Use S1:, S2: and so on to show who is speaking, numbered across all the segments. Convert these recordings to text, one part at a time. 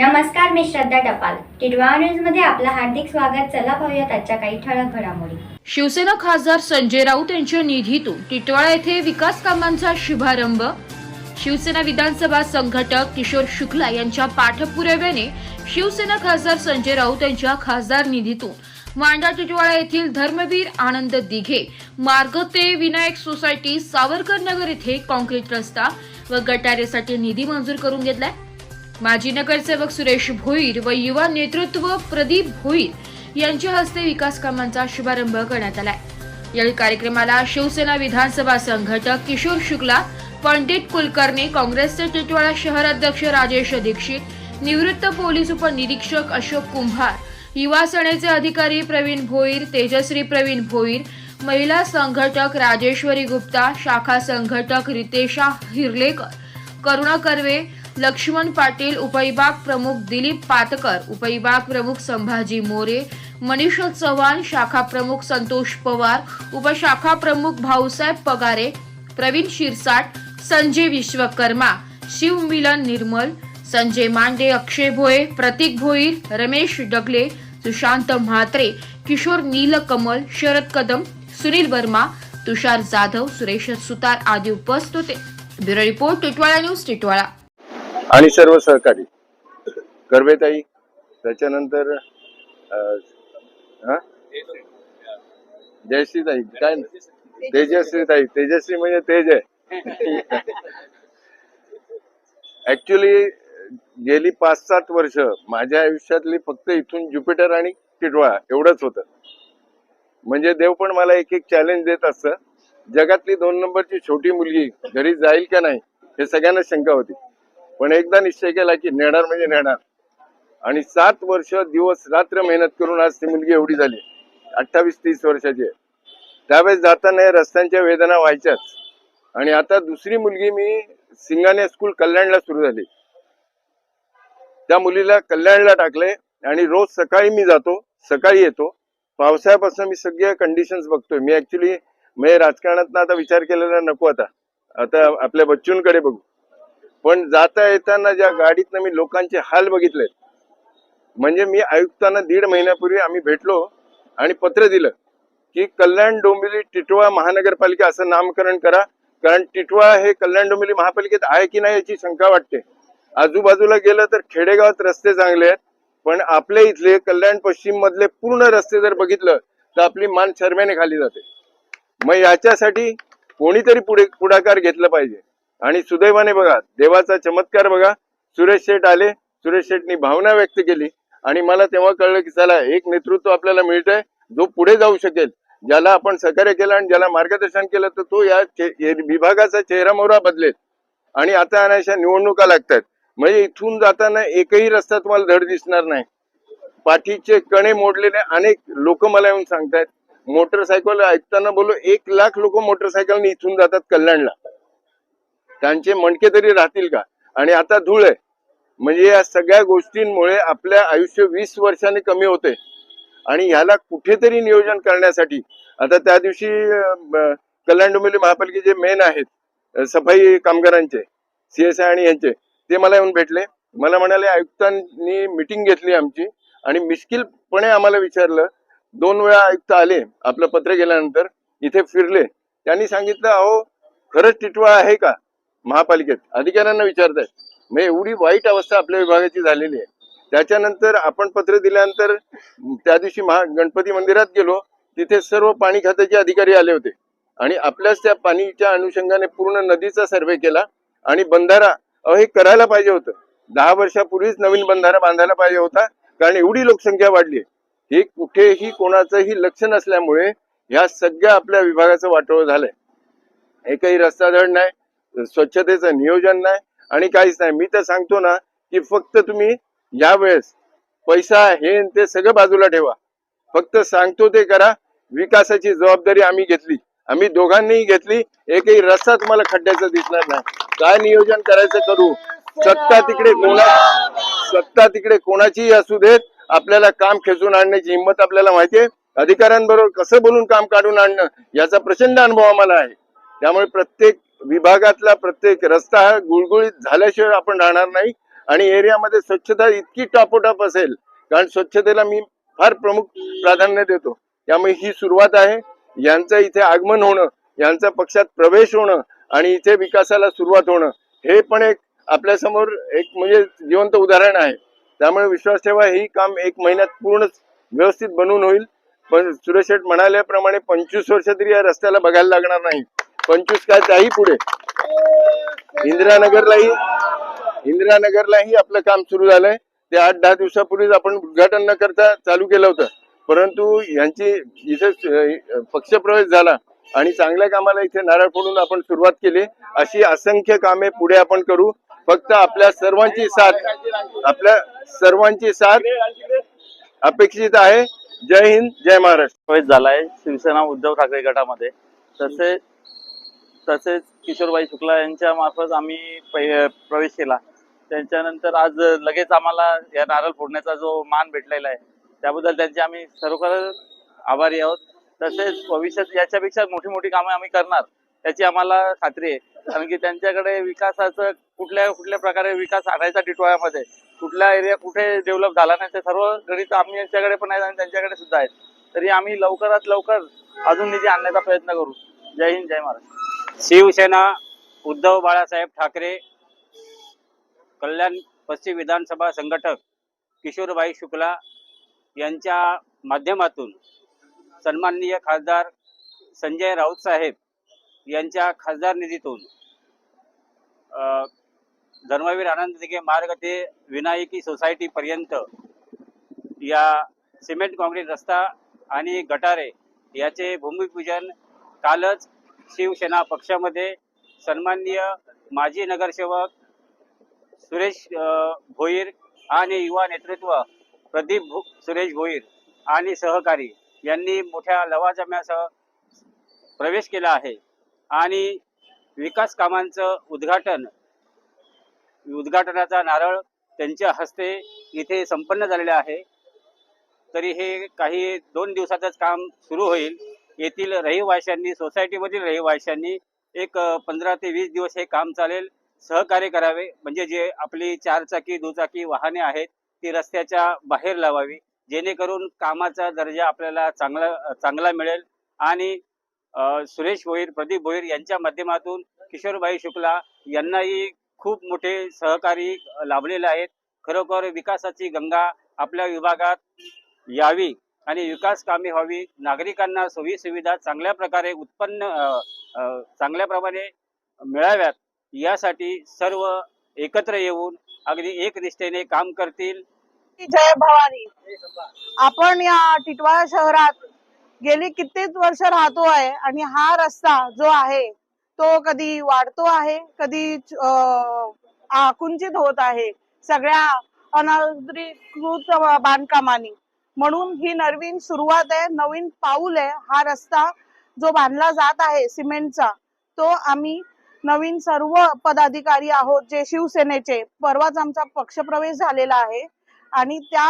S1: नमस्कार मी श्रद्धा टपाल. टिडवा न्यूजमध्ये आपलं हार्दिक स्वागत. चला पाहूयात आजच्या काही ठळक घडामोडी.
S2: शिवसेना खासदार संजय राऊत यांच्या निधीतून टिटवाळा येथे विकास कामांचा शुभारंभ. शिवसेना विधानसभा संघटक किशोर शुक्ला यांच्या पाठपुराव्याने शिवसेना खासदार संजय राऊत यांच्या खासदार निधीतून मांडा टिटवाळा येथील धर्मवीर आनंद दिघे मार्ग ते विनायक सोसायटी सावरकर नगर येथे कॉन्क्रीट रस्ता व गटारेसाठी निधी मंजूर करून घेतलाय. माजी नगरसेवक सुरेश भोईर व युवा नेतृत्व प्रदीप भोईर यांच्या हस्ते विकास कामांचा शुभारंभ करण्यात आलाय. या कार्यक्रमाला शिवसेना विधानसभा संघटक किशोर शुक्ला पंडित कुलकर्णी काँग्रेसचे टिटवाळा शहर अध्यक्ष राजेश दीक्षित निवृत्त पोलीस उपनिरीक्षक अशोक कुंभार युवा सेनेचे अधिकारी प्रवीण भोईर तेजश्री प्रवीण भोईर महिला संघटक राजेश्वरी गुप्ता शाखा संघटक रितेशा हिरलेकर करुणा कर्वे लक्ष्मण पाटील उपविभाग प्रमुख दिलीप पातकर उपविभाग प्रमुख संभाजी मोरे मनीष चव्हाण शाखा प्रमुख संतोष पवार उपशाखा प्रमुख भाऊसाहेब पगारे प्रवीण शिरसाट संजय विश्वकर्मा शिव मिलन निर्मल संजय मांडे अक्षय भोये प्रतीक भोईर रमेश डगले सुशांत म्हात्रे किशोर नीलकमल शरद कदम सुनील वर्मा तुषार जाधव सुरेश सुतार आदी उपस्थित होते. Bureau report Titwala news Titwala.
S3: आणि सर्व सहकारी. कर्वेताई त्याच्यानंतर हा? जयश्रीताई काय? तेजश्रीताई तेजश्री म्हणजे तेज आहे. ऍक्च्युली गेली पाच सात वर्ष माझ्या आयुष्यातली फक्त इथून ज्युपिटर आणि टिटवाळा एवढंच होतं. म्हणजे देव पण मला एक एक चॅलेंज देत असतं. जगातली दोन नंबरची छोटी मुलगी घरी जाईल का नाही हे सगळ्यांना शंका होती. पण एकदा निश्चय केला की नेणार म्हणजे नेणार. आणि सात वर्ष दिवस रात्र मेहनत करून आज ती मुलगी एवढी झाली. अठ्ठावीस तीस वर्षाची आहे. त्यावेळेस जाताना या रस्त्यांच्या वेदना व्हायच्याच. आणि आता दुसरी मुलगी मी सिंगाने स्कूल कल्याणला सुरू झाली. त्या मुलीला कल्याणला टाकले आणि रोज सकाळी मी जातो सकाळी येतो. पावसाळ्यापासून मी सगळे कंडिशन्स बघतोय. मी ऍक्च्युली म्हणजे राजकारणात आता विचार केलेला नको आता. आता आपल्या बच्चूंकडे बघू. पण जाता येताना ज्या गाडीतनं मी लोकांचे हाल बघितले म्हणजे मी आयुक्तांना दीड महिन्यापूर्वी आम्ही भेटलो आणि पत्र दिलं की कल्याण डोंबिवली टिटवा महानगरपालिका असं नामकरण करा कारण टिटवा हे कल्याण डोंबिवली महापालिकेत आहे की नाही याची शंका वाटते. आजूबाजूला गेलं तर खेडेगावात रस्ते चांगले आहेत पण आपल्या इथले कल्याण पश्चिम मधले पूर्ण रस्ते जर बघितलं तर आपली मान शर्मेने खाली जाते. मग याच्यासाठी कोणीतरी पुढे पुढाकार घेतला पाहिजे. आणि सुदैवाने बघा देवाचा चमत्कार बघा. सुरेश शेठ आले सुरेश शेठनी भावना व्यक्त केली. आणि मला तेव्हा कळलं की चला एक नेतृत्व आपल्याला मिळतंय जो पुढे जाऊ शकेल. ज्याला आपण सहकार्य केलं आणि ज्याला मार्गदर्शन केलं तर तो या या विभागाचा चेहरा मोहरा बदलेल. आणि आता अशा निवडणुका लागतात म्हणजे इथून जाताना एकही रस्ता तुम्हाला धड दिसणार नाही. पाठीचे कणे मोडलेले अनेक लोक मला येऊन सांगतायत. मोटरसायकल ऐकताना बोललो एक लाख लोक मोटरसायकलने इथून जातात कल्याणला. त्यांचे मणके तरी राहतील का? आणि आता धूळ आहे. म्हणजे या सगळ्या गोष्टींमुळे आपल्या आयुष्य वीस वर्षांनी कमी होते. आणि ह्याला कुठेतरी नियोजन करण्यासाठी आता त्या दिवशी कल्याण डोंबिवली महापालिकेचे मेन आहेत सफाई कामगारांचे सीएसआय आणि यांचे ते मला येऊन भेटले. मला म्हणाले आयुक्तांनी मिटिंग घेतली आमची आणि मिश्किलपणे आम्हाला विचारलं. दोन वेळा आयुक्त आले आपलं पत्र गेल्यानंतर इथे फिरले. त्यांनी सांगितलं अहो खरंच टिटवा आहे का? महापालिकेत अधिकाऱ्यांना विचारतायत. म्हणजे एवढी वाईट अवस्था आपल्या विभागाची झालेली आहे. त्याच्यानंतर आपण पत्र दिल्यानंतर त्या दिवशी महा गणपती मंदिरात गेलो. तिथे सर्व पाणी खात्याचे अधिकारी आले होते. आणि आपल्याच त्या पाणीच्या अनुषंगाने पूर्ण नदीचा सर्वे केला. आणि बंधारा हे करायला पाहिजे होतं. दहा वर्षापूर्वीच नवीन बंधारा बांधायला पाहिजे होता. कारण एवढी लोकसंख्या वाढली आहे. हे कुठेही कोणाचंही लक्ष नसल्यामुळे ह्या सगळ्या आपल्या विभागाचं वाटोळ झालंय. एकही रस्ता धड नाही. स्वच्छतेचं नियोजन नाही आणि काहीच नाही. मी तर सांगतो ना की फक्त तुम्ही यावेळेस पैसा हे ते सगळं बाजूला ठेवा. फक्त सांगतो ते करा विकासाची जबाबदारी आम्ही घेतली. आम्ही दोघांनीही घेतली एकही रस्ता तुम्हाला खड्ड्याचा दिसणार नाही. काय नियोजन करायचं करू? सत्ता तिकडे कोणा सत्ता तिकडे कोणाचीही असू देत आपल्याला काम खेचून आणण्याची हिंमत आपल्याला माहितीये अधिकाऱ्यांबरोबर कसं बोलून काम काढून आणणं याचा प्रचंड अनुभव आम्हाला आहे. त्यामुळे प्रत्येक विभागातला प्रत्येक रस्ता हा गुळगुळीत झाल्याशिवाय आपण राहणार नाही आणि एरियामध्ये स्वच्छता इतकी टापोटाप असेल कारण स्वच्छतेला मी फार प्रमुख प्राधान्य देतो. त्यामुळे ही सुरुवात आहे. यांचं इथे आगमन होणं यांचा पक्षात प्रवेश होणं आणि इथे विकासाला सुरुवात होणं हे पण एक आपल्यासमोर एक म्हणजे जिवंत उदाहरण आहे. त्यामुळे विश्वास ठेवा ही काम एक महिन्यात पूर्ण व्यवस्थित बनवून होईल. पण सुरेश शेठ म्हणाल्याप्रमाणे पंचवीस वर्ष तरी या रस्त्याला बघायला लागणार नाही. पंचवीस काय त्याही पुढे. इंदिरानगरलाही इंदिरानगरलाही आपलं काम सुरू झालंय. ते आठ दहा दिवसापूर्वीच आपण उद्घाटन न करता चालू केलं होतं. परंतु यांची इथे पक्षप्रवेश झाला आणि चांगल्या कामाला इथे नारळ फोडून आपण सुरुवात केली. अशी असंख्य कामे पुढे आपण करू. फक्त आपल्या सर्वांची साथ आपल्या सर्वांची साथ अपेक्षित आहे. जय हिंद जय महाराष्ट्र.
S4: प्रवेश झालाय. शिवसेना उद्धव ठाकरे गटामध्ये. तसेच तसेच किशोरबाई शुक्ला यांच्या मार्फत आम्ही प्रवेश केला. त्यांच्यानंतर आज लगेच आम्हाला या नारळ फोडण्याचा जो मान भेटलेला आहे त्याबद्दल त्यांचे आम्ही खरोखर आभारी आहोत. तसेच भविष्यात याच्यापेक्षा मोठी मोठी कामं आम्ही करणार याची आम्हाला खात्री आहे. कारण की त्यांच्याकडे विकासाचं कुठल्या कुठल्या प्रकारे विकास आणायचा टिटवाळ्यामध्ये कुठला एरिया कुठे डेव्हलप झाला नाही ते सर्व गणित आम्ही यांच्याकडे पण आहेत आणि त्यांच्याकडे सुद्धा आहेत. तरी आम्ही लवकरात लवकर अजून निधी आणण्याचा प्रयत्न करू. जय हिंद जय महाराष्ट्र.
S5: शिवसेना उद्धव बाळासाहेब ठाकरे कल्याण पश्चिम विधानसभा संघटक किशोरबाई शुक्ला यांच्या माध्यमातून सन्माननीय खासदार संजय राऊत साहेब यांच्या खासदार निधीतून धर्मवीर आनंद दिघे मार्ग ते विनायकी सोसायटीपर्यंत या सिमेंट काँक्रीट रस्ता आणि गटारे याचे भूमिपूजन कालच शिवसेना पक्षामध्ये सन्माननीय माजी नगरसेवक सुरेश भोईर आणि युवा नेतृत्व प्रदीप भो सुरेश भोईर आणि सहकारी यांनी मोठ्या लवाजम्यासह प्रवेश केला आहे. आणि विकास कामांचं उद्घाटन उद्घाटनाचा नारळ त्यांच्या हस्ते इथे संपन्न झालेले आहे. तरी हे काही दोन दिवसातच काम सुरू होईल. येथील रहिवाशांनी सोसायटीमधील रहिवाशांनी एक पंधरा ते वीस दिवस हे काम चालेल सहकार्य करावे. म्हणजे जे आपली चारचाकी दुचाकी वाहने आहेत ती रस्त्याच्या बाहेर लावावी. जेणेकरून कामाचा दर्जा आपल्याला चांगला चांगला मिळेल. आणि सुरेश भोईर प्रदीप भोईर यांच्या माध्यमातून किशोरबाई शुक्ला यांनाही खूप मोठे सहकारी लाभलेले आहेत. खरोखर विकासाची गंगा आपल्या विभागात यावी. आणि विकास कामे व्हावी. नागरिकांना सोयी सुविधा चांगल्या प्रकारे उत्पन्न चांगल्या प्रमाणे मिळाव्यात यासाठी सर्व एकत्र येऊन अगदी एकनिष्ठेने काम करतील.
S6: जय भवानी. आपण या टिटवाळा शहरात गेली कित्येक वर्ष राहतो आहे आणि हा रस्ता जो आहे तो कधी वाढतो आहे कधी आकुंचित होत आहे. सगळ्या अनधिकृत बांधकामानी म्हणून ही नवीन सुरुवात आहे नवीन पाऊल आहे. हा रस्ता जो बांधला जात आहे सिमेंटचा तो आम्ही नवीन सर्व पदाधिकारी आहोत जे शिवसेनेचे परवाच आमचा पक्षप्रवेश झालेला आहे. आणि त्या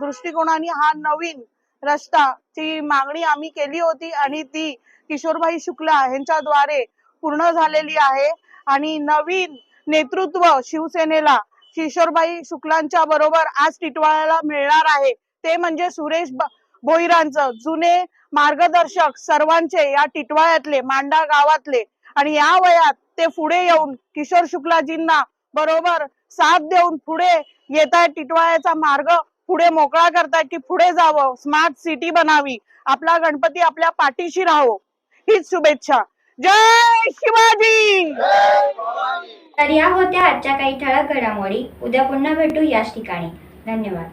S6: दृष्टिकोनाने हा नवीन रस्ता ची मागणी आम्ही केली होती आणि ती किशोरभाई शुक्ला यांच्याद्वारे पूर्ण झालेली आहे. आणि नवीन नेतृत्व शिवसेनेला किशोरभाई शुक्लांच्या बरोबर आज टिटवाळ्याला मिळणार आहे. ते म्हणजे सुरेश भोईरांचं जुने मार्गदर्शक सर्वांचे या टिटवाळ्यातले मांडा गावातले. आणि या वयात ते पुढे येऊन किशोर शुक्लाजींना बरोबर साथ देऊन पुढे येत आहे टिटवाळ्याचा मार्ग पुढे मोकळा करतायत की पुढे जावं स्मार्ट सिटी बनावी आपला गणपती आपल्या पाठीशी राहो. हीच शुभेच्छा. जय शिवाजी!
S1: तर या होत्या आजच्या काही ठळक घडामोडी. उद्या पुन्हा भेटू याच ठिकाणी. धन्यवाद.